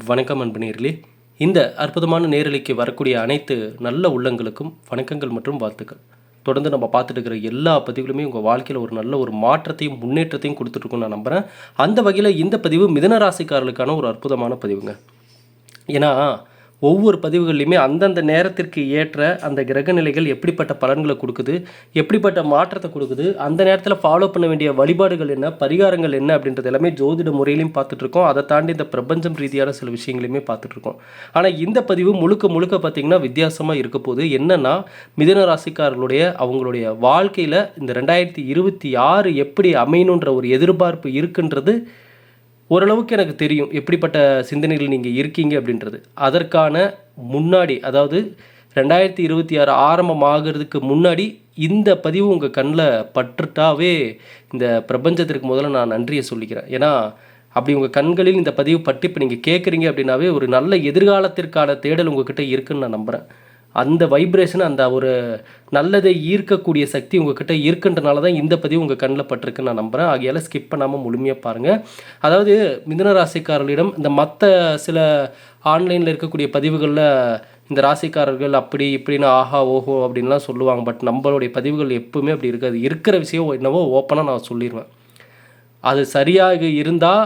வணக்கம் அன்பு இந்த அற்புதமான நேரலைக்கு வரக்கூடிய அனைத்து நல்ல உள்ளங்களுக்கும் வணக்கங்கள் மற்றும் வாழ்த்துக்கள். தொடர்ந்து நம்ம பார்த்துட்டு இருக்கிற எல்லா பதிவுகளுமே உங்கள் வாழ்க்கையில் ஒரு நல்ல ஒரு மாற்றத்தையும் முன்னேற்றத்தையும் கொடுத்துட்ருக்குன்னு நான் நம்புகிறேன் அந்த வகையில் இந்த பதிவு மிதன ராசிக்காரர்களுக்கான ஒரு அற்புதமான பதிவுங்க. ஏன்னா ஒவ்வொரு பதிவுகள்லையுமே அந்தந்த நேரத்திற்கு ஏற்ற அந்த கிரகநிலைகள் எப்படிப்பட்ட பலன்களை கொடுக்குது எப்படிப்பட்ட மாற்றத்தை கொடுக்குது அந்த நேரத்தில் ஃபாலோ பண்ண வேண்டிய வழிபாடுகள் என்ன பரிகாரங்கள் என்ன அப்படின்றது எல்லாமே ஜோதிட முறையிலையும் பார்த்துட்ருக்கோம் அதை தாண்டி இந்த பிரபஞ்சம் ரீதியான சில விஷயங்களையுமே பார்த்துட்ருக்கோம் ஆனால் இந்த பதிவு முழுக்க முழுக்க பார்த்திங்கன்னா வித்தியாசமாக இருக்க போது என்னன்னா மிதன ராசிக்காரர்களுடைய அவங்களுடைய வாழ்க்கையில் இந்த ரெண்டாயிரத்தி இருபத்தி ஆறு எப்படி அமையணுன்ற ஒரு எதிர்பார்ப்பு இருக்குன்றது ஓரளவுக்கு எனக்கு தெரியும் எப்படிப்பட்ட சிந்தனைகள் நீங்கள் இருக்கீங்க அப்படின்றது. அதற்கான முன்னாடி அதாவது ரெண்டாயிரத்தி இருபத்தி ஆறு ஆரம்பமாகிறதுக்கு முன்னாடி இந்த பதிவு உங்கள் கண்ணில் பட்டுட்டாவே இந்த பிரபஞ்சத்திற்கு முதல்ல நான் நன்றியை சொல்லிக்கிறேன். ஏன்னா அப்படி உங்கள் கண்களில் இந்த பதிவு பட்டு இப்போ நீங்கள் கேட்குறீங்க அப்படின்னாவே ஒரு நல்ல எதிர்காலத்திற்கான தேடல் உங்ககிட்ட இருக்குன்னு நான் நம்புகிறேன் அந்த வைப்ரேஷன் அந்த ஒரு நல்லதை ஈர்க்கக்கூடிய சக்தி உங்ககிட்ட இருக்குன்றனால தான் இந்த பதிவு உங்கள் கண்ணில் பட்டிருக்குன்னு நான் நம்புகிறேன் ஆகையால் ஸ்கிப் பண்ணாமல் முழுமையாக பாருங்கள் அதாவது மிதுன ராசிக்காரர்களிடம் இந்த மற்ற சில ஆன்லைனில் இருக்கக்கூடிய பதிவுகளில் இந்த ராசிக்காரர்கள் அப்படி இப்படின்னு ஆஹா ஓஹோ அப்படின்லாம் சொல்லுவாங்க. பட் நம்மளுடைய பதிவுகள் எப்பவுமே அப்படி இருக்காது. இருக்கிற விஷயம் என்னவோ ஓப்பனாக நான் சொல்லிடுவேன் அது சரியாக இருந்தால்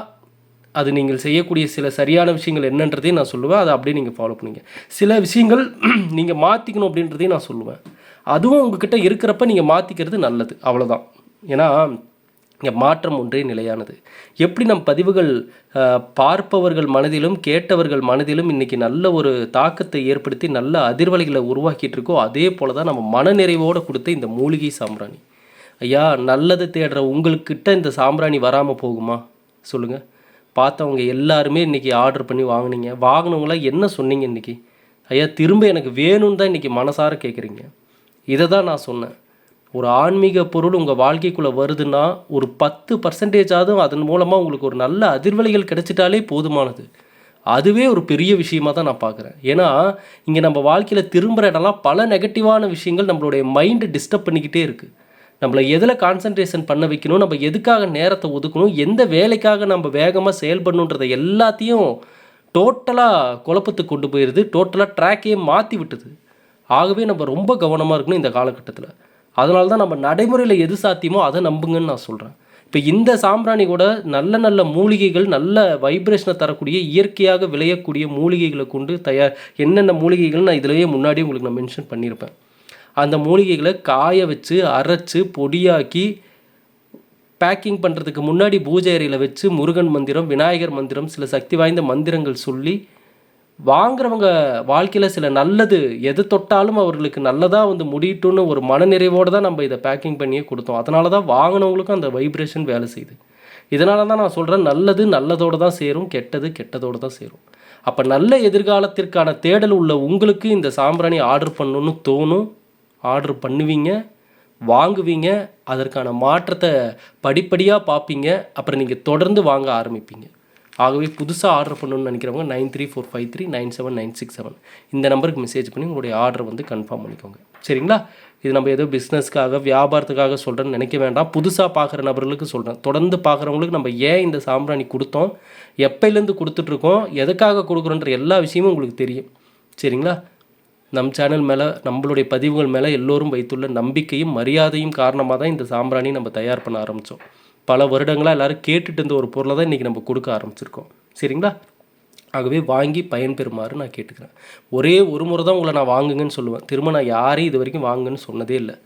அது நீங்கள் செய்யக்கூடிய சில சரியான விஷயங்கள் என்னன்றதையும் நான் சொல்லுவேன். அதை அப்படியே நீங்கள் ஃபாலோ பண்ணுங்க. சில விஷயங்கள் நீங்கள் மாற்றிக்கணும் அப்படின்றதையும் நான் சொல்லுவேன். அதுவும் உங்ககிட்ட இருக்கிறப்ப நீங்கள் மாற்றிக்கிறது நல்லது. அவ்வளோதான் ஏன்னா இங்கே மாற்றம் ஒன்றே நிலையானது. எப்படி நம் பதிவுகள் பார்ப்பவர்கள் மனதிலும் கேட்டவர்கள் மனதிலும் இன்றைக்கி நல்ல ஒரு தாக்கத்தை ஏற்படுத்தி நல்ல அதிர்வலைகளை உருவாக்கிட்டு இருக்கோ அதே போல தான் நம்ம மனநிறைவோடு கொடுத்த இந்த மூலிகை சாம்பிராணி. ஐயா நல்லது தேடுற உங்களுக்கிட்ட இந்த சாம்பிராணி வராமல் போகுமா? சொல்லுங்கள் பார்த்தவங்க எல்லாருமே இன்றைக்கி ஆர்டர் பண்ணி வாங்கினீங்க. வாங்கினவங்களாம் என்ன சொன்னீங்க இன்றைக்கி ஐயா திரும்ப எனக்கு வேணும்னு தான் இன்றைக்கி மனசார கேட்குறீங்க இதை தான் நான் சொன்னேன். ஒரு ஆன்மீக பொருள் உங்கள் வாழ்க்கைக்குள்ளே வருதுன்னா ஒரு பத்து பர்சன்டேஜாவது அதன் மூலமாக உங்களுக்கு ஒரு நல்ல அதிர்வலைகள் கிடைச்சிட்டாலே போதுமானது. அதுவே ஒரு பெரிய விஷயமாக தான் நான் பார்க்குறேன் ஏன்னா இங்கே நம்ம வாழ்க்கையில் திரும்புகிற இடம்லாம் பல நெகட்டிவான விஷயங்கள் நம்மளுடைய மைண்டு டிஸ்டர்ப் பண்ணிக்கிட்டே இருக்குது நம்மளை எதில் கான்சன்ட்ரேஷன் பண்ண வைக்கணும் நம்ம எதுக்காக நேரத்தை ஒதுக்கணும் எந்த வேலைக்காக நம்ம வேகமாக செயல்படணுன்றதை எல்லாத்தையும் டோட்டலாக குழப்பத்துக்கு கொண்டு போயிடுது டோட்டலாக ட்ராக்கையே மாற்றி விட்டுது. ஆகவே நம்ம ரொம்ப கவனமாக இருக்கணும் இந்த காலகட்டத்தில். அதனால தான் நம்ம நடைமுறையில் எது சாத்தியமோ அதை நம்புங்கன்னு நான் சொல்கிறேன் இப்போ இந்த சாம்பிராணி கூட நல்ல நல்ல மூலிகைகள் நல்ல வைப்ரேஷனை தரக்கூடிய இயற்கையாக விளையக்கூடிய மூலிகைகளை கொண்டு தயார் என்னென்ன மூலிகைகள் நான் இதுலேயே முன்னாடி உங்களுக்கு நான் மென்ஷன் பண்ணியிருப்பேன். அந்த மூலிகைகளை காய வச்சு அரைச்சு பொடியாக்கி பேக்கிங் பண்ணுறதுக்கு முன்னாடி பூஜை அறையில் வச்சு முருகன் மந்திரம் விநாயகர் மந்திரம் சில சக்தி வாய்ந்த மந்திரங்கள் சொல்லி வாங்குறவங்க வாழ்க்கையில் சில நல்லது எது தொட்டாலும் அவர்களுக்கு நல்லதாக வந்து முடியட்டும்னு ஒரு மனநிறைவோடு தான் நம்ம இதை பேக்கிங் பண்ணியே கொடுத்தோம். அதனால தான் வாங்கினவங்களுக்கும் அந்த வைப்ரேஷன் வேலை செய்யுது. இதனால தான் நான் சொல்கிறேன் நல்லது நல்லதோடு தான் சேரும் கெட்டது கெட்டதோடு தான் சேரும். அப்போ நல்ல எதிர்காலத்திற்கான தேடல் உள்ள உங்களுக்கு இந்த சாம்பிராணி ஆர்டர் பண்ணணும்னு தோணும். ஆர்டர் பண்ணுவீங்க வாங்குவீங்க அதற்கான மாற்றத்தை படிப்படியாக பார்ப்பீங்க அப்புறம் நீங்கள் தொடர்ந்து வாங்க ஆரம்பிப்பீங்க. ஆகவே புதுசாக ஆர்டர் பண்ணணும்னு நினைக்கிறவங்க nine three four five three nine seven nine six seven இந்த நம்பருக்கு மெசேஜ் பண்ணி உங்களுடைய ஆர்டர் வந்து கன்ஃபார்ம் பண்ணிக்கோங்க. சரிங்களா? இது நம்ம ஏதோ பிஸ்னஸ்க்காக வியாபாரத்துக்காக சொல்கிறேன்னு நினைக்க வேண்டாம். புதுசாக பார்க்குற நபர்களுக்கு சொல்கிறேன் தொடர்ந்து பார்க்குறவங்களுக்கு நம்ம ஏன் இந்த சாம்பிராணி கொடுத்தோம்? எப்போலேருந்து கொடுத்துட்ருக்கோம் எதுக்காக கொடுக்குறோன்ற எல்லா விஷயமும் உங்களுக்கு தெரியும். சரிங்களா? நம் சேனல் மேலே நம்மளுடைய பதிவுகள் மேலே எல்லோரும் வைத்துள்ள நம்பிக்கையும் மரியாதையும் காரணமாக தான் இந்த சாம்பிராணி நம்ம தயார் பண்ண ஆரம்பித்தோம் பல வருடங்களாக எல்லோரும் கேட்டுட்டு இருந்த ஒரு பொருளை தான் இன்றைக்கி நம்ம கொடுக்க ஆரம்பிச்சிருக்கோம். சரிங்களா? ஆகவே வாங்கி பயன்பெறுமாறு நான் கேட்டுக்கிறேன். ஒரே ஒரு முறை தான் உங்களை நான் வாங்குங்கன்னு சொல்லுவேன். திரும்ப நான் யாரையும் இது வரைக்கும் வாங்குன்னு சொன்னதே இல்லை.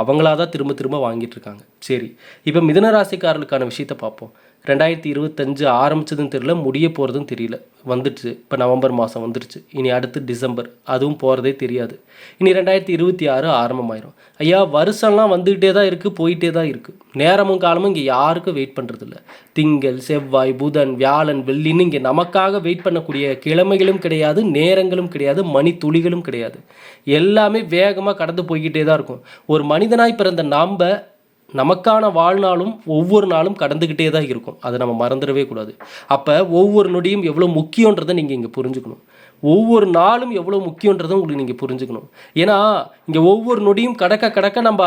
அவங்களா தான் திரும்ப திரும்ப வாங்கிட்டு இருக்காங்க. சரி. இப்போ மிதன ராசிக்காரர்களுக்கான விஷயத்தை பார்ப்போம். ரெண்டாயிரத்தி இருபத்தஞ்சு ஆரம்பிச்சதும் தெரியல முடிய போகிறதும் தெரியல. வந்துடுச்சு. இப்போ நவம்பர் மாதம் வந்துடுச்சு. இனி அடுத்து டிசம்பர். அதுவும் போகிறதே தெரியாது. இனி ரெண்டாயிரத்தி இருபத்தி ஆறு ஆரம்பமாயிரும். ஐயா வருஷம்லாம் வந்துக்கிட்டே தான் இருக்குது போயிட்டே தான் இருக்குது நேரமும் காலமும் இங்கே யாருக்கும் வெயிட் பண்ணுறதில்ல திங்கள் செவ்வாய் புதன் வியாழன் வெள்ளின்னு இங்கே நமக்காக வெயிட் பண்ணக்கூடிய கிழமைகளும் கிடையாது நேரங்களும் கிடையாது மணி துளிகளும் கிடையாது. எல்லாமே வேகமாக கடந்து போய்கிட்டே தான் இருக்கும். ஒரு மனிதனாய் பிறந்த நாம் நமக்கான வாழ்நாளும் ஒவ்வொரு நாளும் கடந்துக்கிட்டே தான் இருக்கும். அதை நம்ம மறந்துடவே கூடாது. அப்போ ஒவ்வொரு நொடியும் எவ்வளோ முக்கியன்றதை நீங்கள் இங்கே புரிஞ்சுக்கணும். ஒவ்வொரு நாளும் எவ்வளோ முக்கியன்றதை உங்களுக்கு நீங்கள் புரிஞ்சுக்கணும். ஏன்னா இங்கே ஒவ்வொரு நொடியும் கடக்க கடக்க நம்ம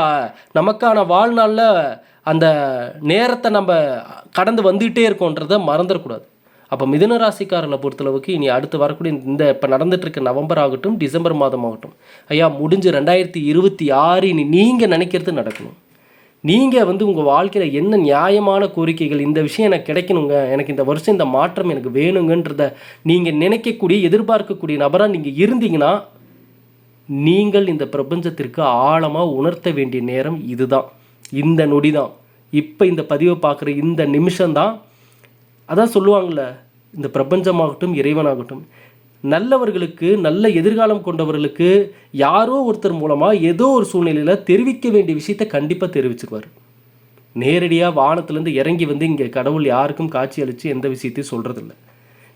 நமக்கான வாழ்நாளில் அந்த நேரத்தை நம்ம கடந்து வந்துகிட்டே இருக்கோன்றதை மறந்துடக்கூடாது. அப்போ மிதுன ராசிக்காரர்களை பொறுத்தளவுக்கு இனி அடுத்து வரக்கூடிய இந்த இப்போ நடந்துகிட்ருக்க நவம்பர் ஆகட்டும் டிசம்பர் மாதம் ஆகட்டும். ஐயா முடிஞ்சு ரெண்டாயிரத்தி இருபத்தி ஆறு இனி நீங்கள் நினைக்கிறது நடக்கணும். நீங்கள் வந்து உங்கள் வாழ்க்கையில் என்ன நியாயமான கோரிக்கைகள் இந்த விஷயம் எனக்கு கிடைக்கணுங்க எனக்கு இந்த வருஷம் இந்த மாற்றம் எனக்கு வேணுங்கன்றத நீங்கள் நினைக்கக்கூடிய எதிர்பார்க்கக்கூடிய நபராக நீங்கள் இருந்தீங்கன்னா நீங்கள் இந்த பிரபஞ்சத்திற்கு ஆழமாக உணர்த்த வேண்டிய நேரம் இதுதான். இந்த நொடி தான் இப்போ இந்த பதிவை பார்க்குற இந்த நிமிஷம்தான் அதான் சொல்லுவாங்கள்ல இந்த பிரபஞ்சமாகட்டும் இறைவனாகட்டும் நல்லவர்களுக்கு நல்ல எதிர்காலம் கொண்டவர்களுக்கு யாரோ ஒருத்தர் மூலமாக ஏதோ ஒரு சூழ்நிலையில் தெரிவிக்க வேண்டிய விஷயத்தை கண்டிப்பாக தெரிவிச்சிருவார். நேரடியாக வானத்துலேருந்து இறங்கி வந்து இங்கே கடவுள் யாருக்கும் காட்சி அளித்து எந்த விஷயத்தையும் சொல்கிறதில்ல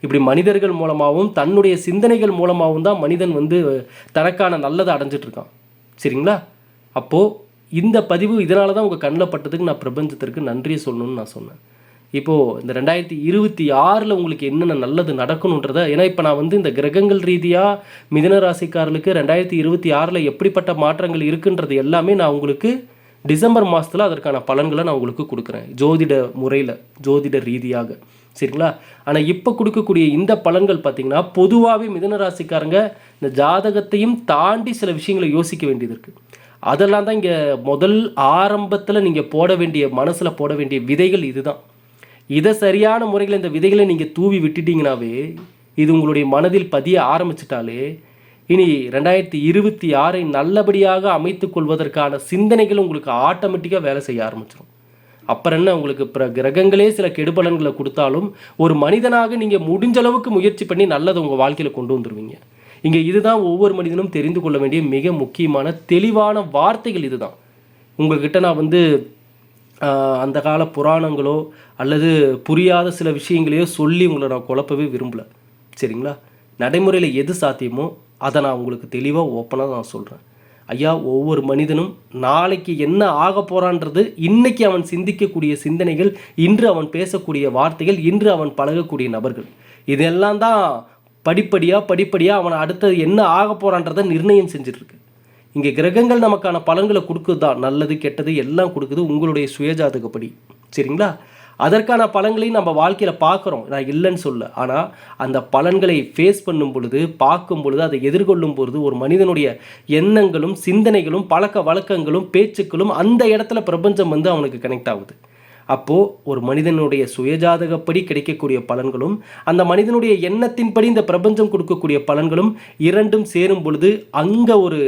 இப்படி மனிதர்கள் மூலமாகவும் தன்னுடைய சிந்தனைகள் மூலமாகவும் தான் மனிதன் வந்து தனக்கான நல்லதை அடைஞ்சிட்டு இருக்கான் சரிங்களா? அப்போது இந்த பதிவு இதனால தான் உங்கள் கண்ணில் பட்டதுக்கு நான் பிரபஞ்சத்திற்கு நன்றியை சொல்லணும்னு நான் சொன்னேன். இப்போது இந்த ரெண்டாயிரத்தி இருபத்தி ஆறில் உங்களுக்கு என்னென்ன நல்லது நடக்கணுன்றத ஏன்னா இப்போ நான் வந்து இந்த கிரகங்கள் ரீதியாக மிதன ராசிக்காரர்களுக்கு ரெண்டாயிரத்தி இருபத்தி ஆறில் எப்படிப்பட்ட மாற்றங்கள் இருக்குன்றது எல்லாமே நான் உங்களுக்கு டிசம்பர் மாதத்தில் அதற்கான பலன்களை நான் உங்களுக்கு கொடுக்குறேன் ஜோதிட முறையில் ஜோதிட ரீதியாக. சரிங்களா? ஆனால் இப்போ கொடுக்கக்கூடிய இந்த பலன்கள் பார்த்தீங்கன்னா பொதுவாகவே மிதன ராசிக்காரங்க இந்த ஜாதகத்தையும் தாண்டி சில விஷயங்களை யோசிக்க வேண்டியது இருக்குது அதெல்லாம் தான் இங்கே முதல் ஆரம்பத்தில் நீங்கள் போட வேண்டிய மனசில் போட வேண்டிய விதைகள் இதுதான். இதை சரியான முறையில் இந்த விதைகளை நீங்கள் தூவி விட்டுட்டீங்கனாவே இது உங்களுடைய மனதில் பதிய ஆரம்பிச்சிட்டாலே இனி ரெண்டாயிரத்தி இருபத்தி ஆறை நல்லபடியாக அமைத்து கொள்வதற்கான சிந்தனைகள் உங்களுக்கு ஆட்டோமேட்டிக்காக வேலை செய்ய ஆரம்பிச்சிடும் அப்புறம் என்ன உங்களுக்கு பிற கிரகங்களே சில கெடுபலன்களை கொடுத்தாலும் ஒரு மனிதனாக நீங்கள் முடிஞ்ச அளவுக்கு முயற்சி பண்ணி நல்லதை உங்கள் வாழ்க்கையில் கொண்டு வந்துடுவீங்க இங்கே இதுதான் ஒவ்வொரு மனிதனும் தெரிந்து கொள்ள வேண்டிய மிக முக்கியமான தெளிவான வார்த்தைகள் இதுதான். உங்கள்கிட்ட நான் வந்து அந்த கால புராணங்களோ அல்லது புரியாத சில விஷயங்களையோ சொல்லி உங்களை நான் குழப்பவே விரும்பல. சரிங்களா? நடைமுறையில் எது சாத்தியமோ அதை நான் உங்களுக்கு தெளிவாக ஓப்பனாக நான் சொல்கிறேன் ஐயா ஒவ்வொரு மனிதனும் நாளைக்கு என்ன ஆக போகிறான்றது இன்றைக்கி அவன் சிந்திக்கக்கூடிய சிந்தனைகள் இன்று அவன் பேசக்கூடிய வார்த்தைகள் இன்று அவன் பழகக்கூடிய நபர்கள். இதெல்லாம் தான் படிப்படியாக படிப்படியாக அவன் அடுத்தது என்ன ஆக போகிறான்றதை நிர்ணயம் செஞ்சிட்ருக்கு இங்கே கிரகங்கள் நமக்கான பலன்களை கொடுக்குது தான். நல்லது கெட்டது எல்லாம் கொடுக்குது உங்களுடைய சுயஜாதகப்படி. சரிங்களா? அதற்கான பலன்களையும் நம்ம வாழ்க்கையில் பார்க்குறோம். நான் இல்லைன்னு சொல்ல. ஆனால் அந்த பலன்களை ஃபேஸ் பண்ணும் பொழுது பார்க்கும் பொழுது அதை எதிர்கொள்ளும் பொழுது ஒரு மனிதனுடைய எண்ணங்களும் சிந்தனைகளும் பழக்க வழக்கங்களும் பேச்சுக்களும் அந்த இடத்துல பிரபஞ்சம் வந்து அவனுக்கு கனெக்ட் ஆகுது. அப்போது ஒரு மனிதனுடைய சுயஜாதகப்படி கிடைக்கக்கூடிய பலன்களும் அந்த மனிதனுடைய எண்ணத்தின்படி இந்த பிரபஞ்சம் கொடுக்கக்கூடிய பலன்களும் இரண்டும் சேரும் பொழுது அங்கே ஒரு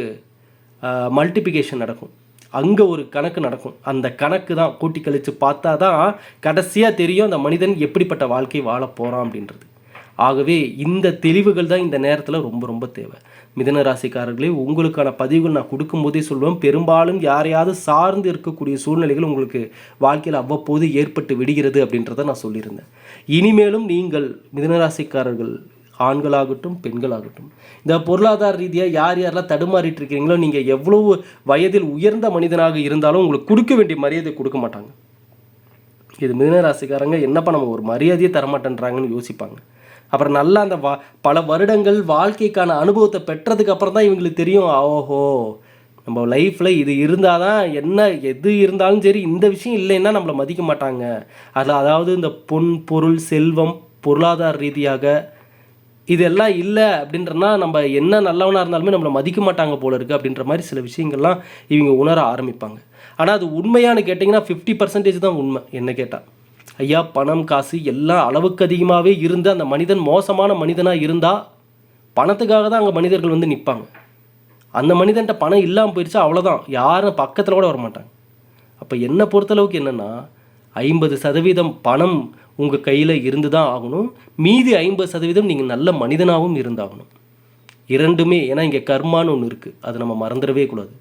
மல்டிபிகேஷன் நடக்கும். அங்கே ஒரு கணக்கு நடக்கும். அந்த கணக்கு தான் கூட்டி கழித்து பார்த்தா தான் கடைசியாக தெரியும் அந்த மனிதன் எப்படிப்பட்ட வாழ்க்கை வாழ போகிறான் அப்படின்றது. ஆகவே இந்த தெளிவுகள் தான் இந்த நேரத்தில் ரொம்ப ரொம்ப தேவை. மிதன ராசிக்காரர்களே உங்களுக்கான பதிவுகள் நான் கொடுக்கும்போதே சொல்லுவேன் பெரும்பாலும் யாரையாவது சார்ந்து இருக்கக்கூடிய சூழ்நிலைகள் உங்களுக்கு வாழ்க்கையில் அவ்வப்போது ஏற்பட்டு விடுகிறது அப்படின்றத நான் சொல்லியிருந்தேன். இனிமேலும் நீங்கள் மிதன ராசிக்காரர்கள் ஆண்களாகட்டும் பெண்களாகட்டும். இந்த பொருளாதார ரீதியாக யார் யாரெல்லாம் தடுமாறிட்டு இருக்கிறீங்களோ நீங்கள் எவ்வளவு வயதில் உயர்ந்த மனிதனாக இருந்தாலும் உங்களுக்கு கொடுக்க வேண்டிய மரியாதை கொடுக்க மாட்டாங்க. இது மிதுன என்னப்பா நம்ம ஒரு மரியாதையை தரமாட்டேன்றாங்கன்னு யோசிப்பாங்க. அப்புறம் நல்லா அந்த வா பல வருடங்கள் வாழ்க்கைக்கான அனுபவத்தை பெற்றதுக்கு அப்புறம் தான் இவங்களுக்கு தெரியும் ஓஹோ நம்ம லைஃப்பில் இது இருந்தால் தான் என்ன எது இருந்தாலும் சரி இந்த விஷயம் இல்லைன்னா நம்மளை மதிக்க மாட்டாங்க. அதில் அதாவது இந்த பொன் பொருள் செல்வம் பொருளாதார ரீதியாக இதெல்லாம் இல்லை அப்படின்றனா நம்ம என்ன நல்லவனாக இருந்தாலுமே நம்மளை மதிக்க மாட்டாங்க போல இருக்குது அப்படின்ற மாதிரி சில விஷயங்கள்லாம் இவங்க உணர ஆரம்பிப்பாங்க. ஆனால் அது உண்மையானு கேட்டிங்கன்னா ஃபிஃப்டி பர்சன்டேஜ் தான் உண்மை என்ன கேட்டால் ஐயா பணம் காசு எல்லாம் அளவுக்கு அதிகமாகவே இருந்து அந்த மனிதன் மோசமான மனிதனாக இருந்தால் பணத்துக்காக தான் அங்கே மனிதர்கள் வந்து நிற்பாங்க அந்த மனிதன்ட்ட பணம் இல்லாமல் போயிடுச்சா அவ்வளோதான் யாரும் பக்கத்தில் கூட வர மாட்டாங்க அப்போ என்னை பொறுத்தளவுக்கு என்னென்னா ஐம்பது சதவீதம் பணம் உங்கள் கையில் இருந்து தான் ஆகணும். மீதி ஐம்பது சதவீதம் நீங்கள் நல்ல மனிதனாகவும் இருந்தாகணும். இரண்டுமே ஏன்னா இங்கே கர்மான்னு ஒன்று இருக்குது அதை நம்ம மறந்துடவே கூடாது.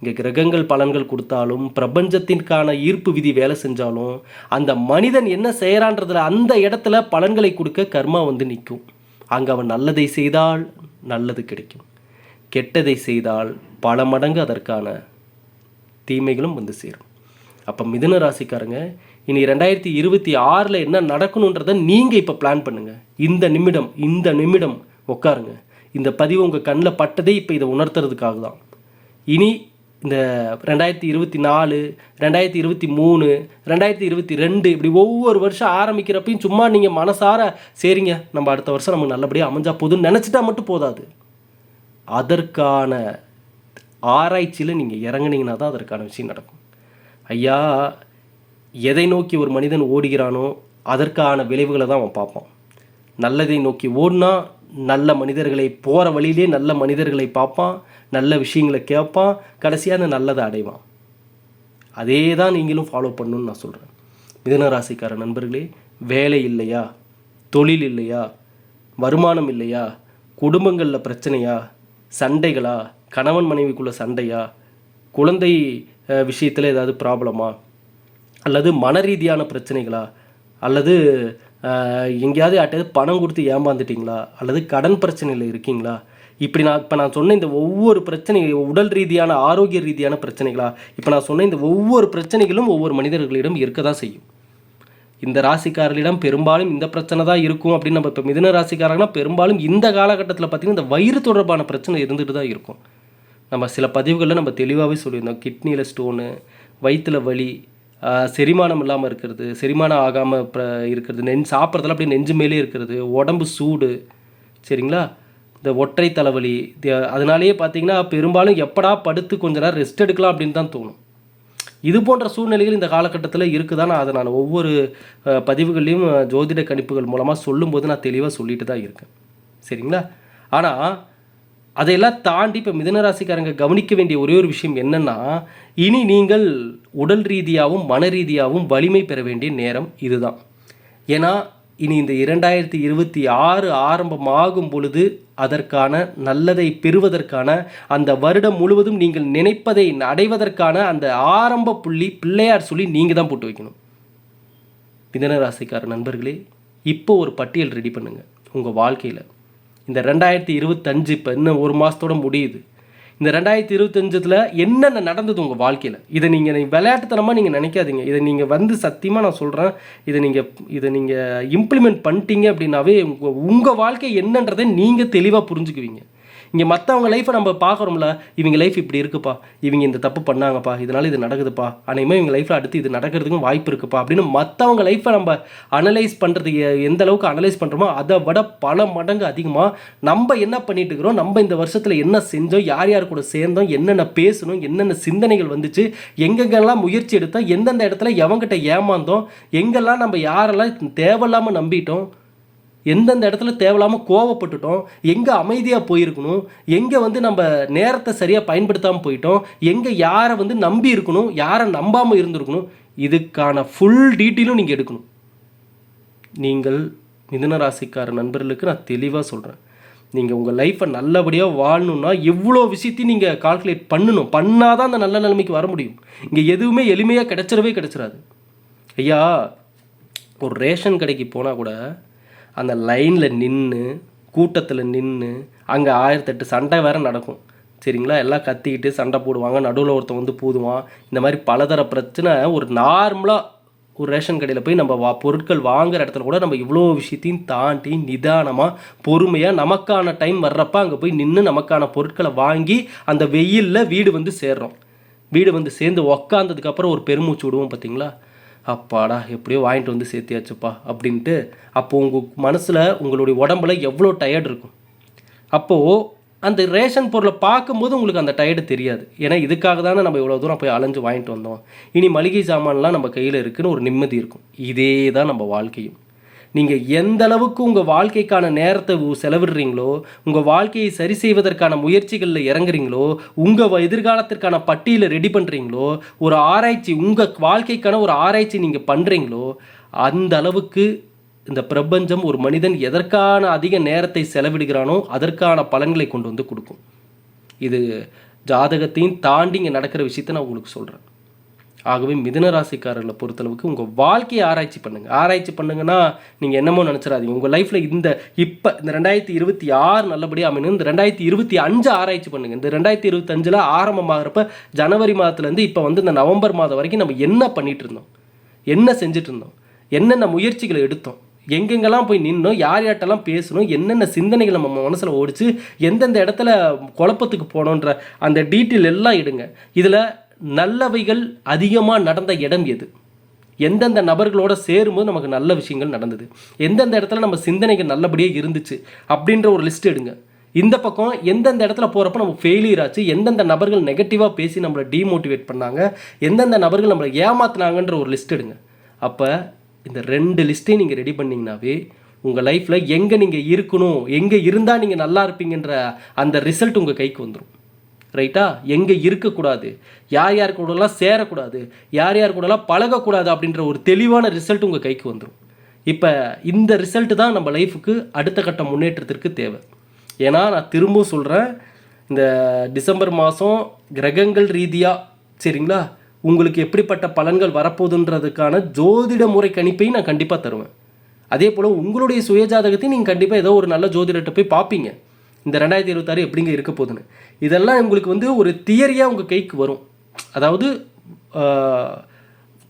இங்கே கிரகங்கள் பலன்கள் கொடுத்தாலும் பிரபஞ்சத்திற்கான ஈர்ப்பு விதி வேலை செஞ்சாலும் அந்த மனிதன் என்ன செய்கிறான்றதில் அந்த இடத்துல பலன்களை கொடுக்க கர்மா வந்து நிற்கும். அங்கே அவன் நல்லதை செய்தால் நல்லது கிடைக்கும். கெட்டதை செய்தால் பல மடங்கு அதற்கான தீமைகளும் வந்து சேரும். அப்போ மிதுன ராசிக்காரங்க இனி ரெண்டாயிரத்தி இருபத்தி ஆறில் என்ன நடக்கணுன்றதை நீங்கள் இப்போ பிளான் பண்ணுங்கள் இந்த நிமிடம் இந்த நிமிடம் உட்காருங்க. இந்த பதிவு உங்கள் கண்ணில் பட்டதே இப்போ இதை உணர்த்துறதுக்காக தான். இனி இந்த ரெண்டாயிரத்தி இருபத்தி நாலு ரெண்டாயிரத்தி இருபத்தி மூணு ரெண்டாயிரத்தி இருபத்தி ரெண்டு இப்படி ஒவ்வொரு வருஷம் ஆரம்பிக்கிறப்பையும் சும்மா நீங்கள் மனசார சரிங்க நம்ம அடுத்த வருஷம் நமக்கு நல்லபடியாக அமைஞ்சா போதும்னு நினச்சிட்டா மட்டும் போதாது. அதற்கான ஆராய்ச்சியில் நீங்கள் இறங்குனீங்கன்னா தான் அதற்கான விஷயம் நடக்கும். ஐயா எதை நோக்கி ஒரு மனிதன் ஓடுகிறானோ அதற்கான விளைவுகளை தான் அவன் பார்ப்பான். நல்லதை நோக்கி ஓடினா நல்ல மனிதர்களை போகிற வழியிலே நல்ல மனிதர்களை பார்ப்பான் நல்ல விஷயங்களை கேட்பான் கடைசியாக அந்த நல்லதை அடைவான். அதே தான் நீங்களும் ஃபாலோ பண்ணணும்னு நான் சொல்கிறேன் மிதனராசிக்கார நண்பர்களே வேலை இல்லையா? தொழில் இல்லையா? வருமானம் இல்லையா? குடும்பங்களில் பிரச்சனையா? சண்டைகளா? கணவன் மனைவிக்குள்ள சண்டையா? குழந்தை விஷயத்தில் ஏதாவது ப்ராப்ளமா அல்லது மன ரீதியான பிரச்சனைகளா? அல்லது எங்கேயாவது யார்ட்டையாவது பணம் கொடுத்து ஏமாந்துட்டீங்களா? அல்லது கடன் பிரச்சனையில் இருக்கீங்களா? இப்படி நான் இப்போ நான் சொன்ன இந்த ஒவ்வொரு பிரச்சனை உடல் ரீதியான ஆரோக்கிய ரீதியான பிரச்சனைகளா? இப்போ நான் சொன்ன இந்த ஒவ்வொரு பிரச்சனைகளும் ஒவ்வொரு மனிதர்களிடம் இருக்க தான் செய்யும். இந்த ராசிக்காரர்களிடம் பெரும்பாலும் இந்த பிரச்சனை தான் இருக்கும் அப்படின்னு நம்ம இப்போ மிதன ராசிக்காரங்கன்னா பெரும்பாலும் இந்த காலகட்டத்தில் பார்த்திங்கன்னா இந்த வயிறு தொடர்பான பிரச்சனை இருந்துட்டு தான் இருக்கும். நம்ம சில பதிவுகளில் நம்ம தெளிவாகவே சொல்லியிருந்தோம். கிட்னியில் ஸ்டோனு வயிற்றில் வலி செரிமானம் இல்லாமல் இருக்கிறது செரிமானம் ஆகாமல் இருக்கிறது நெஞ்சு சாப்பிட்றதுல அப்படியே நெஞ்சு மேலே இருக்கிறது உடம்பு சூடு சரிங்களா? இந்த ஒற்றை தலைவலி அதனாலேயே பார்த்தீங்கன்னா பெரும்பாலும் எப்படா படுத்து கொஞ்ச நேரம் ரெஸ்ட் எடுக்கலாம் அப்படின்னு தான் தோணும். இது போன்ற சூழ்நிலைகள் இந்த காலகட்டத்தில் இருக்குதான் நான் அதை நான் ஒவ்வொரு பதிவுகள்லையும் ஜோதிட கணிப்புகள் மூலமாக சொல்லும்போது நான் தெளிவாக சொல்லிட்டு தான் இருக்கேன். சரிங்களா? ஆனால் அதையெல்லாம் தாண்டி இப்போ மிதனராசிக்காரங்க கவனிக்க வேண்டிய ஒரே ஒரு விஷயம் என்னென்னா இனி நீங்கள் உடல் ரீதியாகவும் மன ரீதியாகவும் வலிமை பெற வேண்டிய நேரம் இதுதான். ஏன்னா இனி இந்த இரண்டாயிரத்தி இருபத்தி ஆறு ஆரம்பமாகும் பொழுது அதற்கான நல்லதை பெறுவதற்கான அந்த வருடம் முழுவதும் நீங்கள் நினைப்பதை அடைவதற்கான அந்த ஆரம்ப புள்ளி பிள்ளையார் சொல்லி நீங்கள் தான் போட்டு வைக்கணும். மிதனராசிக்கார நண்பர்களே இப்போ ஒரு பட்டியல் ரெடி பண்ணுங்கள் உங்கள் வாழ்க்கையில் இந்த ரெண்டாயிரத்தி இருபத்தஞ்சு இப்போ இன்னும் ஒரு மாதத்தோட முடியுது. இந்த ரெண்டாயிரத்தி இருபத்தஞ்சில் என்னென்ன நடந்தது உங்கள் வாழ்க்கையில்? இதை நீங்கள் விளையாட்டுத்தனமாக நீங்கள் நினைக்காதீங்க. இதை நீங்கள் வந்து சத்தியமாக நான் சொல்கிறேன் இதை நீங்கள் இதை நீங்கள் இம்ப்ளிமெண்ட் பண்ணிட்டீங்க அப்படின்னாவே உங்கள் உங்கள் வாழ்க்கை என்னன்றதை நீங்கள் தெளிவாக புரிஞ்சுக்குவீங்க. இங்கே மற்றவங்க லைஃப்பை நம்ம பார்க்குறோம்ல இவங்க லைஃப் இப்படி இருக்குப்பா இவங்க இந்த தப்பு பண்ணாங்கப்பா இதனால் இது நடக்குதுப்பா அனைமே இவங்க லைஃப்பில் அடுத்து இது நடக்கிறதுக்கும் வாய்ப்பு இருக்குப்பா அப்படின்னு மற்றவங்க லைஃப்பை நம்ம அனலைஸ் பண்ணுறது எந்த அளவுக்கு அனலைஸ் பண்ணுறோமோ அதை விட பல மடங்கு அதிகமாக நம்ம என்ன பண்ணிட்டு இருக்கிறோம் நம்ம இந்த வருஷத்தில் என்ன செஞ்சோம் யார் யார் கூட சேர்ந்தோம் என்னென்ன பேசணும் என்னென்ன சிந்தனைகள் வந்துச்சு எங்கெங்கெல்லாம் முயற்சி எடுத்தோம் எந்தெந்த இடத்துல எவங்கிட்ட ஏமாந்தோம் எங்கெல்லாம் நம்ம யாரெல்லாம் தேவையில்லாமல் நம்பிட்டோம் எந்தெந்த இடத்துல தேவையில்லாமல் கோவப்பட்டுட்டோம் எங்கே அமைதியாக போயிருக்கணும் எங்கே வந்து நம்ம நேரத்தை சரியாக பயன்படுத்தாமல் போயிட்டோம் எங்கே யாரை வந்து நம்பி இருக்கணும் யாரை நம்பாமல் இருந்திருக்கணும் இதுக்கான ஃபுல் டீட்டெயிலும் நீங்கள் எடுக்கணும். நீங்கள் மிதுனராசிக்கார நண்பர்களுக்கு நான் தெளிவாக சொல்கிறேன் நீங்கள் உங்கள் லைஃப்பை நல்லபடியாக வாழணும்னா எவ்வளோ விஷயத்தையும் நீங்கள் கால்குலேட் பண்ணணும். பண்ணால் தான் அந்த நல்ல நிலைமைக்கு வர முடியும். இங்கே எதுவுமே எளிமையாக கிடைச்சிடவே கிடைச்சிடாது. ஐயா ஒரு ரேஷன் கடைக்கு போனால் கூட அந்த லைனில் நின்று கூட்டத்தில் நின்று அங்கே ஆயிரத்தெட்டு சண்டை வேறு நடக்கும். சரிங்களா? எல்லாம் கத்திக்கிட்டு சண்டை போடுவாங்க. நடுவில் ஒருத்தன் வந்து பூதுவான். இந்த மாதிரி பலதர பிரச்சனை. ஒரு நார்மலாக ஒரு ரேஷன் கடையில் போய் நம்ம வா பொருட்கள் வாங்குற இடத்துல கூட நம்ம இவ்வளோ விஷயத்தையும் தாண்டி நிதானமாக பொறுமையாக நமக்கான டைம் வர்றப்ப அங்கே போய் நின்று நமக்கான பொருட்களை வாங்கி அந்த வெயிலில் வீடு வந்து சேர்றோம். வீடு வந்து சேர்ந்து உக்காந்ததுக்கப்புறம் ஒரு பெருமூச்சு விடுவோம் பார்த்தீங்களா அப்பாடா எப்படியோ வாங்கிட்டு வந்து சேர்த்தியாச்சுப்பா அப்படின்ட்டு அப்போது உங்கள் மனசில் உங்களுடைய உடம்புல எவ்வளோ டயர்ட் இருக்கும்? அப்போது அந்த ரேஷன் பொருளை பார்க்கும்போது உங்களுக்கு அந்த டயர்டு தெரியாது. ஏன்னா இதுக்காக தானே நம்ம இவ்வளோ தூரம் போய் அலைஞ்சு வாங்கிட்டு வந்தோம். இனி மளிகை சாமான்லாம் நம்ம கையில் இருக்குன்னு ஒரு நிம்மதி இருக்கும். இதே தான் நம்ம வாழ்க்கையும். நீங்கள் எந்த அளவுக்கு உங்கள் வாழ்க்கைக்கான நேரத்தை செலவிடுறீங்களோ உங்கள் வாழ்க்கையை சரி செய்வதற்கான முயற்சிகளில் இறங்குறீங்களோ உங்கள் எதிர்காலத்திற்கான பட்டியலை ரெடி பண்ணுறீங்களோ ஒரு ஆராய்ச்சி உங்கள் வாழ்க்கைக்கான ஒரு ஆராய்ச்சி நீங்கள் பண்ணுறீங்களோ அந்த அளவுக்கு இந்த பிரபஞ்சம் ஒரு மனிதன் எதற்கான அதிக நேரத்தை செலவிடுகிறானோ அதற்கான பலன்களை கொண்டு வந்து கொடுக்கும். இது ஜாதகத்தையும் தாண்டி இங்கே நடக்கிற விஷயத்தை நான் உங்களுக்கு சொல்கிறேன் ஆகவே மிதுன ராசிக்காரர்களை பொறுத்தளவுக்கு உங்கள் வாழ்க்கையை ஆராய்ச்சி பண்ணுங்கள் ஆராய்ச்சி பண்ணுங்கன்னா நீங்கள் என்னமோ நினச்சிடாதீங்க. உங்கள் லைஃப்பில் இந்த இப்போ இந்த ரெண்டாயிரத்தி இருபத்தி ஆறு நல்லபடியாக அமையணும். இந்த ரெண்டாயிரத்தி இருபத்தி அஞ்சு ஆராய்ச்சி பண்ணுங்கள் இந்த ரெண்டாயிரத்தி இருபத்தஞ்சில் ஆரம்பமாகிறப்ப ஜனவரி மாதத்துலேருந்து இப்போ வந்து இந்த நவம்பர் மாதம் வரைக்கும் நம்ம என்ன பண்ணிகிட்டு இருந்தோம்? என்ன செஞ்சுட்டு இருந்தோம்? என்னென்ன முயற்சிகளை எடுத்தோம்? எங்கெங்கெல்லாம் போய் நின்னோம்? யார் யார்ட்டெல்லாம் பேசணும்? என்னென்ன சிந்தனைகள் நம்ம மனசில் ஓடிச்சு? எந்தெந்த இடத்துல குழப்பத்துக்கு போனோன்ற அந்த டீட்டெயில் எல்லாம் எடுங்க. இதில் நல்லவைகள் அதிகமாக நடந்த இடம் எது? எந்தெந்த நபர்களோட சேரும்போது நமக்கு நல்ல விஷயங்கள் நடந்தது. எந்தெந்த இடத்துல நம்ம சிந்தனைகள் நல்லபடியாக இருந்துச்சு அப்படின்ற ஒரு லிஸ்ட் எடுங்க. இந்த பக்கம் எந்தெந்த இடத்துல போகிறப்ப நம்ம ஃபெயிலியர் ஆச்சு எந்தெந்த நபர்கள் நெகட்டிவாக பேசி நம்மளை டீமோட்டிவேட் பண்ணாங்க எந்தெந்த நபர்கள் நம்மளை ஏமாத்தினாங்கன்ற ஒரு லிஸ்ட் எடுங்க. அப்போ இந்த ரெண்டு லிஸ்ட்டையும் நீங்கள் ரெடி பண்ணிங்கனாவே உங்கள் லைஃப்பில் எங்கே நீங்கள் இருக்கணும் எங்கே இருந்தால் நீங்கள் நல்லா இருப்பீங்கன்ற அந்த ரிசல்ட் உங்கள் கைக்கு வந்துடும் ரைட்டா? எங்கே இருக்கக்கூடாது. யார் யார் கூடலாம் சேரக்கூடாது. யார் யார் கூடலாம் பழகக்கூடாது அப்படின்ற ஒரு தெளிவான ரிசல்ட் உங்கள் கைக்கு வந்துடும் இப்போ இந்த ரிசல்ட்டு தான் நம்ம லைஃபுக்கு அடுத்த கட்ட முன்னேற்றத்திற்கு தேவை. ஏன்னா நான் திரும்பவும் சொல்கிறேன் இந்த டிசம்பர் மாதம் கிரகங்கள் ரீதியாக சரிங்களா? உங்களுக்கு எப்படிப்பட்ட பலன்கள் வரப்போகுதுன்றதுக்கான ஜோதிட முறை கணிப்பையும் நான் கண்டிப்பாக தருவேன். அதே போல் உங்களுடைய சுயஜாதகத்தையும் நீங்கள் கண்டிப்பாக ஏதோ ஒரு நல்ல ஜோதிடத்தை போய் பார்ப்பீங்க. இந்த ரெண்டாயிரத்தி இருபத்தாறு எப்படிங்க இருக்க போகுதுன்னு. இதெல்லாம் உங்களுக்கு வந்து ஒரு தியரியாக உங்கள் கைக்கு வரும். அதாவது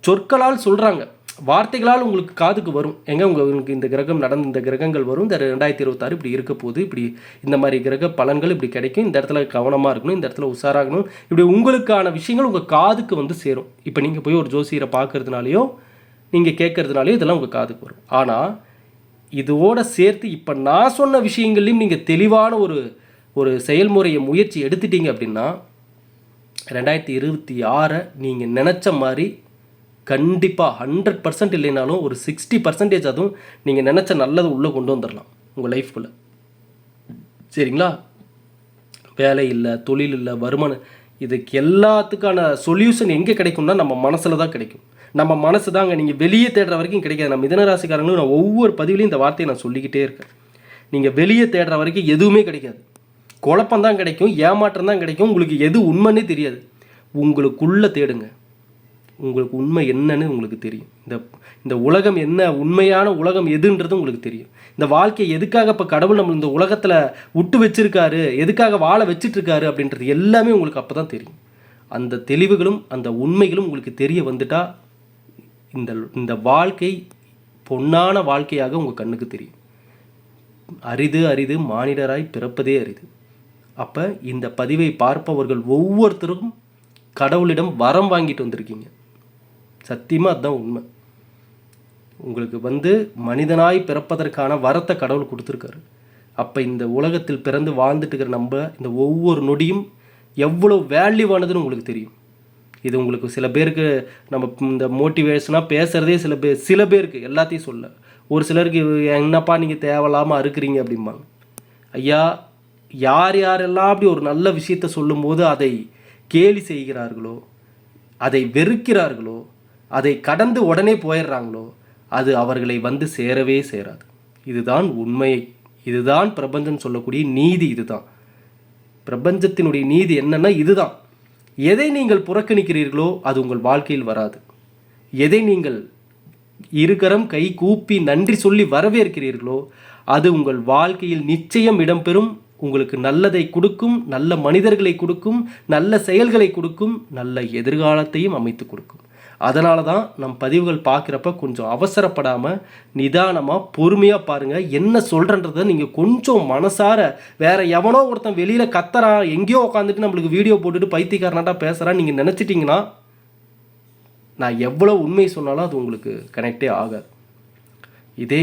சொற்களால் சொல்கிறாங்க வார்த்தைகளால் உங்களுக்கு காதுக்கு வரும். எங்கே உங்களுக்கு இந்த கிரகம் நடந்த இந்த கிரகங்கள் வரும். இந்த ரெண்டாயிரத்தி இருபத்தாறு இப்படி இருக்க போகுது. இப்படி இந்த மாதிரி கிரக பலன்கள் இப்படி கிடைக்கும். இந்த இடத்துல கவனமாக இருக்கணும். இந்த இடத்துல உஷாராகணும். இப்படி உங்களுக்கான விஷயங்கள் உங்கள் காதுக்கு வந்து சேரும். இப்போ நீங்கள் போய் ஒரு ஜோசியரை பார்க்கறதுனாலையோ நீங்கள் கேட்கறதுனாலையோ இதெல்லாம் உங்கள் காதுக்கு வரும். ஆனால் இதோட சேர்த்து இப்போ நான் சொன்ன விஷயங்கள்லையும் நீங்கள் தெளிவான ஒரு ஒரு செயல்முறையை முயற்சி எடுத்துட்டீங்க அப்படின்னா ரெண்டாயிரத்தி இருபத்தி ஆறை நீங்கள் நினச்ச மாதிரி கண்டிப்பாக ஹண்ட்ரட் பர்சன்ட் இல்லைனாலும் ஒரு சிக்ஸ்டி பர்சன்டேஜ் அதுவும் நீங்கள் நினச்ச நல்லது உள்ளே கொண்டு வந்துடலாம் உங்கள் லைஃப்குள்ளே சரிங்களா? வேலை இல்லை தொழில் இல்லை வருமானம் இதுக்கு எல்லாத்துக்கான சொல்யூஷன் எங்கே கிடைக்கும்னா நம்ம மனசில் தான் கிடைக்கும். நம்ம மனசு தாங்க நீங்கள் வெளியே தேடுற வரைக்கும் கிடைக்காது. நம்ம மிதனராசிக்காரங்களும் நான் ஒவ்வொரு பதிவுலையும் இந்த வார்த்தையை நான் சொல்லிக்கிட்டே இருக்கேன். நீங்கள் வெளியே தேடுற வரைக்கும் எதுவுமே கிடைக்காது. குழப்பம் தான் கிடைக்கும் ஏமாற்றம் தான் கிடைக்கும். உங்களுக்கு எது உண்மைன்னே தெரியாது. உங்களுக்குள்ளே தேடுங்க. உங்களுக்கு உண்மை என்னன்னு உங்களுக்கு தெரியும். இந்த இந்த உலகம் என்ன உண்மையான உலகம் எதுன்றது உங்களுக்கு தெரியும். இந்த வாழ்க்கையை எதுக்காக இப்போ கடவுள் நம்ம இந்த உலகத்தில் விட்டு வச்சிருக்காரு எதுக்காக வாழ வச்சிட்ருக்காரு அப்படின்றது எல்லாமே உங்களுக்கு அப்போ தான் தெரியும். அந்த தெளிவுகளும் அந்த உண்மைகளும் உங்களுக்கு தெரிய வந்துட்டால் இந்த இந்த வாழ்க்கை பொன்னான வாழ்க்கையாக உங்கள் கண்ணுக்கு தெரியும். அரிது அரிது மானிடராய் பிறப்பதே அரிது. அப்போ இந்த பதிவை பார்ப்பவர்கள் ஒவ்வொருத்தரும் கடவுளிடம் வரம் வாங்கிட்டு வந்திருக்கீங்க. சத்தியமாக அதுதான் உண்மை. உங்களுக்கு வந்து மனிதனாய் பிறப்பதற்கான வரத்தை கடவுள் கொடுத்துருக்காரு. அப்போ இந்த உலகத்தில் பிறந்து வாழ்ந்துட்டு இருக்கிற நம்ம இந்த ஒவ்வொரு நொடியும் எவ்வளோ வேல்யூவானதுன்னு உங்களுக்கு தெரியும். இது உங்களுக்கு சில பேருக்கு நம்ம இந்த மோட்டிவேஷனாக பேசுகிறதே சில பேர் சில பேருக்கு எல்லாத்தையும் சொல்ல. ஒரு சிலருக்கு என்னப்பா நீங்கள் தேவையில்லாமல் அறுக்கிறீங்க அப்படிம்பாங்க. ஐயா யார் யாரெல்லாம் அப்படி ஒரு நல்ல விஷயத்தை சொல்லும்போது அதை கேலி செய்கிறார்களோ அதை வெறுக்கிறார்களோ அதை கடந்து உடனே போயிடுறாங்களோ அது அவர்களை வந்து சேரவே சேராது. இதுதான் உண்மை. இதுதான் பிரபஞ்சம் சொல்லக்கூடிய நீதி இதுதான். பிரபஞ்சத்தினுடைய நீதி என்னன்னா இதுதான். எதை நீங்கள் புறக்கணிக்கிறீர்களோ அது உங்கள் வாழ்க்கையில் வராது. எதை நீங்கள் இருகரம் கை கூப்பி நன்றி சொல்லி வரவேற்கிறீர்களோ அது உங்கள் வாழ்க்கையில் நிச்சயம் இடம்பெறும். உங்களுக்கு நல்லதை கொடுக்கும் நல்ல மனிதர்களை கொடுக்கும் நல்ல செயல்களை கொடுக்கும் நல்ல எதிர்காலத்தையும் அமைத்து கொடுக்கும். அதனால தான் நம் பதிவுகள் பார்க்குறப்ப கொஞ்சம் அவசரப்படாமல் நிதானமாக பொறுமையாக பாருங்கள் என்ன சொல்கிறன்றதை நீங்கள் கொஞ்சம் மனசார வேறு எவனோ ஒருத்தன் வெளியில் கத்துறான் எங்கேயோ உட்காந்துட்டு நம்மளுக்கு வீடியோ போட்டுட்டு பைத்தியக்காரனாட்டா பேசுகிறான் நீங்கள் நினச்சிட்டிங்கன்னா நான் எவ்வளோ உண்மை சொன்னாலும் அது உங்களுக்கு கனெக்டே ஆகாது. இதே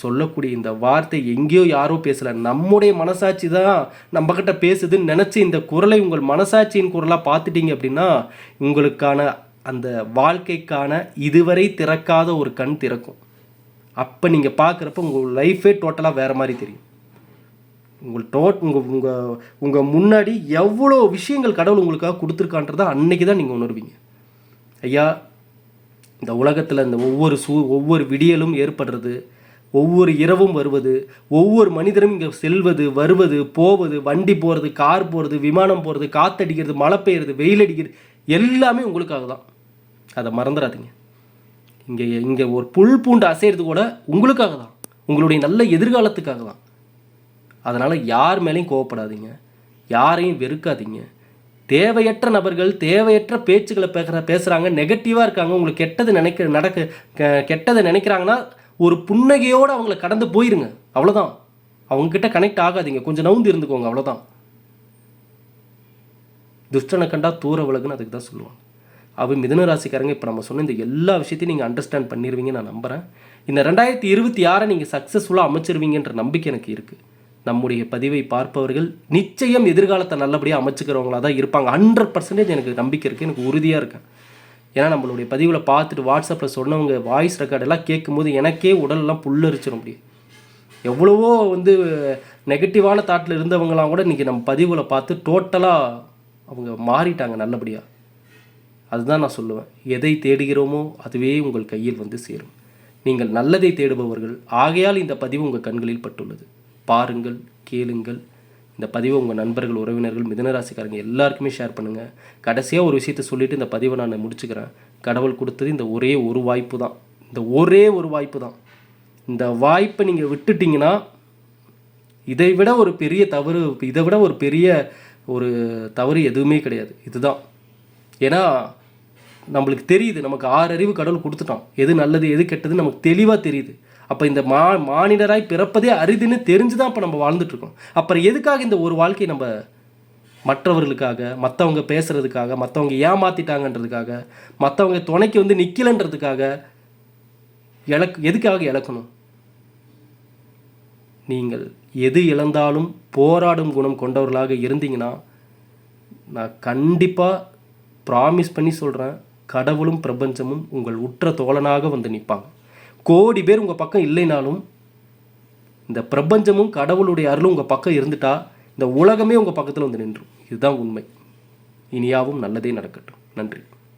சொல்லக்கூடிய இந்த வார்த்தை எங்கேயோ யாரோ பேசலை. நம்முடைய மனசாட்சி தான் நம்மக்கிட்ட பேசுதுன்னு நினச்சி இந்த குரலை உங்கள் மனசாட்சியின் குரலாக பார்த்துட்டீங்க அப்படின்னா உங்களுக்கான அந்த வாழ்க்கைக்கான இதுவரை திறக்காத ஒரு கண் திறக்கும். அப்போ நீங்கள் பார்க்குறப்ப உங்கள் லைஃபே டோட்டலாக வேறு மாதிரி தெரியும். உங்கள் டோட் உங்கள் உங்கள் உங்கள் முன்னாடி எவ்வளோ விஷயங்கள் கடவுள் உங்களுக்காக கொடுத்துருக்கான்றதை அன்னைக்கு தான் நீங்கள் உணர்வீங்க. ஐயா இந்த உலகத்தில் இந்த ஒவ்வொரு சூ ஒவ்வொரு விடியலும் ஏற்படுறது ஒவ்வொரு இரவும் வருவது ஒவ்வொரு மனிதரும் இங்கே செல்வது வருவது போவது வண்டி போகிறது கார் போகிறது விமானம் போகிறது காற்றடிக்கிறது மழை பெய்யுறது வெயில் அடிக்கிறது எல்லாமே உங்களுக்காக தான் அதை மறந்துடாதீங்க இங்கே இங்கே ஒரு புல் பூண்டு அசைகிறது கூட உங்களுக்காக தான். உங்களுடைய நல்ல எதிர்காலத்துக்காக தான் அதனால் யார் மேலேயும் கோவப்படாதீங்க. யாரையும் வெறுக்காதீங்க. தேவையற்ற நபர்கள் தேவையற்ற பேச்சுக்களை பேசுகிற பேசுகிறாங்க நெகட்டிவாக இருக்காங்க. உங்களுக்கு கெட்டது நினைக்க நடக்க கெட்டதை நினைக்கிறாங்கன்னா ஒரு புன்னகையோடு அவங்கள கடந்து போயிருங்க. அவ்வளோதான் அவங்கக்கிட்ட கனெக்ட் ஆகாதீங்க. கொஞ்சம் நவுந்து இருந்துக்கோங்க. அவ்வளோதான் துஷ்டனை கண்டா தூர விலகுன்னு அதுக்கு தான் சொல்லுவாங்க. அவள் மிதன ராசிக்காரங்க. இப்போ நம்ம சொன்ன இந்த எல்லா விஷயத்தையும் நீங்கள் அண்டர்ஸ்டாண்ட் பண்ணிடுவீங்கன்னு நான் நம்புகிறேன் இந்த ரெண்டாயிரத்தி இருபத்தி ஆறை நீங்கள் சக்ஸஸ்ஃபுல்லாக அமைச்சிருவீங்கன்ற நம்பிக்கை எனக்கு இருக்குது நம்முடைய பதிவை பார்ப்பவர்கள் நிச்சயம் எதிர்காலத்தை நல்லபடியாக அமைச்சுக்கிறவங்களாக தான் இருப்பாங்க. ஹண்ட்ரட் பர்சன்டேஜ் எனக்கு நம்பிக்கை இருக்குது எனக்கு உறுதியாக இருக்கேன் ஏன்னா நம்மளுடைய பதிவில் பார்த்துட்டு வாட்ஸ்அப்பில் சொன்னவங்க வாய்ஸ் ரெக்கார்டெல்லாம் கேட்கும்போது எனக்கே உடலெல்லாம் புல்லரிச்சிடும் முடியும் எவ்வளவோ வந்து நெகட்டிவான தாட்டில் இருந்தவங்களாம் கூட இன்றைக்கி நம்ம பதிவில் பார்த்து டோட்டலாக அவங்க மாறிட்டாங்க நல்லபடியாக அதுதான் நான் சொல்லுவேன். எதை தேடுகிறோமோ அதுவே உங்கள் கையில் வந்து சேரும். நீங்கள் நல்லதை தேடுபவர்கள் ஆகையால் இந்த பதிவு உங்கள் கண்களில் பட்டுள்ளது. பாருங்கள் கேளுங்கள். இந்த பதிவை உங்கள் நண்பர்கள் உறவினர்கள் மிதனராசிக்காரங்க எல்லாருக்குமே ஷேர் பண்ணுங்கள் கடைசியாக ஒரு விஷயத்தை சொல்லிவிட்டு இந்த பதிவை நான் முடிச்சுக்கிறேன். கடவுள் கொடுத்தது இந்த ஒரே ஒரு வாய்ப்பு தான். இந்த ஒரே ஒரு வாய்ப்பு தான். இந்த வாய்ப்பை நீங்கள் விட்டுட்டீங்கன்னா இதை விட ஒரு பெரிய தவறு இதை விட ஒரு பெரிய ஒரு தவறு எதுவுமே கிடையாது. இதுதான். ஏன்னா நம்மளுக்கு தெரியுது. நமக்கு ஆறு அறிவு கடவுள் கொடுத்துட்டான். எது நல்லது எது கெட்டது நமக்கு தெளிவாக தெரியுது. அப்போ இந்த மா மானிடராய் பிறப்பதே அரிதுன்னு தெரிஞ்சு தான் இப்போ நம்ம வாழ்ந்துட்டுருக்கோம். அப்புறம் எதுக்காக இந்த ஒரு வாழ்க்கையை நம்ம மற்றவர்களுக்காக மற்றவங்க பேசுகிறதுக்காக மற்றவங்க ஏமாத்திட்டாங்கன்றதுக்காக மற்றவங்க துணைக்கு வந்து நிற்கலன்றதுக்காக இழக்கு எதுக்காக இழக்கணும்? நீங்கள் எது இழந்தாலும் போராடும் குணம் கொண்டவர்களாக இருந்தீங்கன்னா நான் கண்டிப்பாக ப்ராமிஸ் பண்ணி சொல்கிறேன் கடவுளும் பிரபஞ்சமும் உங்கள் உற்ற தோழனாக வந்து நிற்பாங்க. கோடி பேர் உங்கள் பக்கம் இல்லைனாலும் இந்த பிரபஞ்சமும் கடவுளுடைய அருளும் உங்கள் பக்கம் இருந்துட்டா இந்த உலகமே உங்கள் பக்கத்தில் வந்து நின்றும். இதுதான் உண்மை. இனியாவும் நல்லதே நடக்கட்டும். நன்றி.